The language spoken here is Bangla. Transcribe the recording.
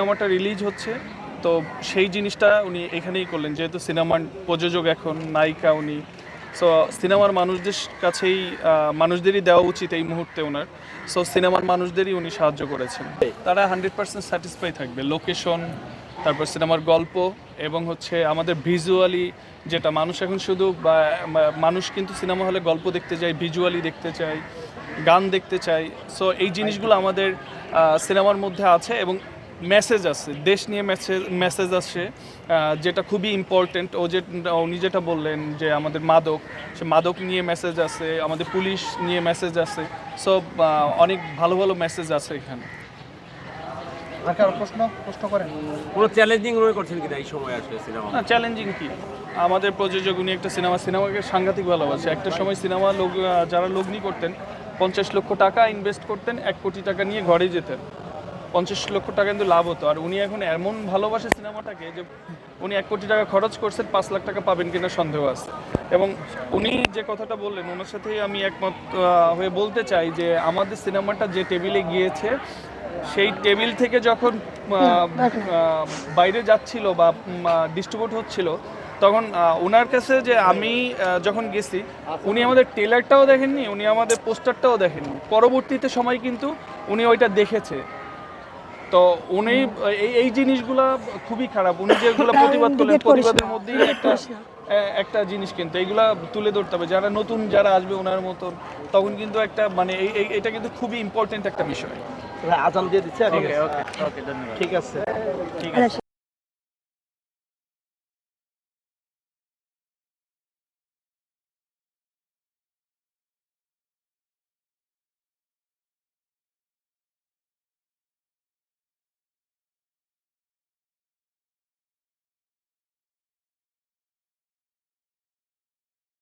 সিনেমাটা রিলিজ হচ্ছে, তো সেই জিনিসটা উনি এখানেই করলেন, যেহেতু সিনেমার প্রযোজক এখন নায়িকা উনি। সো সিনেমার মানুষদের কাছেই মানুষদেরই দেওয়া উচিত এই মুহূর্তে ওনার। সো সিনেমার মানুষদেরই উনি সাহায্য করেছেন। তারা হান্ড্রেড পার্সেন্ট স্যাটিসফাই থাকবে, লোকেশন, তারপর সিনেমার গল্প, এবং হচ্ছে আমাদের ভিজুয়ালি যেটা, মানুষ এখন শুধু বা- মানুষ কিন্তু সিনেমা হলে গল্প দেখতে চায়, ভিজুয়ালি দেখতে চায়, গান দেখতে চায়। সো এই জিনিসগুলো আমাদের সিনেমার মধ্যে আছে, এবং মেসেজ আছে দেশ নিয়ে মেসেজ মেসেজ আহ, যেটা খুবই ইম্পর্টেন্ট ও যে উনি যেটা বললেন যে আমাদের মাদক সে মাদক নিয়ে মেসেজ আছে আমাদের পুলিশ নিয়ে মেসেজ আছে সব অনেক ভালো ভালো মেসেজ আছে এখানে। আর প্রশ্ন প্রশ্ন করেন। কোনো চ্যালেঞ্জিং রোল করছেন কিনা এই সময় আসলে সিনেমা না চ্যালেঞ্জিং কি? আমাদের প্রযোজক উনি একটা সিনেমা সিনেমাকে সাংঘাতিক ভালোবাসে। একটা সময় সিনেমা লোক যারা লগ্নি করতেন পঞ্চাশ লক্ষ টাকা ইনভেস্ট করতেন এক কোটি টাকা নিয়ে ঘরে যেতেন। পঞ্চাশ লক্ষ টাকা কিন্তু লাভ হতো। আর উনি এখন এমন ভালোবাসে সিনেমাটাকে যে উনি এক কোটি টাকা খরচ করছেন পাঁচ লাখ টাকা পাবেন কিনা সন্দেহ আছে। এবং উনি যে কথাটা বললেন, ওনার সাথেই আমি একমত হয়ে বলতে চাই যে আমাদের সিনেমাটা যে টেবিলে গিয়েছে, সেই টেবিল থেকে যখন বাইরে যাচ্ছিল বা ডিস্ট্রিবিউট হচ্ছিল, তখন ওনার কাছে যে আমি যখন গেছি, উনি আমাদের টেলারটাও দেখেননি, উনি আমাদের পোস্টারটাও দেখেননি। পরবর্তীতে সময় কিন্তু উনি ওইটা দেখেছে। তো উনি এই এই জিনিসগুলা খুবই খারাপ উনি যেগুলো প্রতিবাদ করলেন প্রতিবাদের মধ্যেই একটা একটা জিনিস কিন্তু এইগুলা তুলে ধরতে হবে যারা নতুন যারা আসবে ওনার মতন তখন কিন্তু একটা মানে এটা কিন্তু খুবই ইম্পর্টেন্ট একটা বিষয় আজান দিয়ে দিচ্ছে ওকে ওকে ওকে ধন্যবাদ ঠিক আছে ঠিক আছে আচ্ছা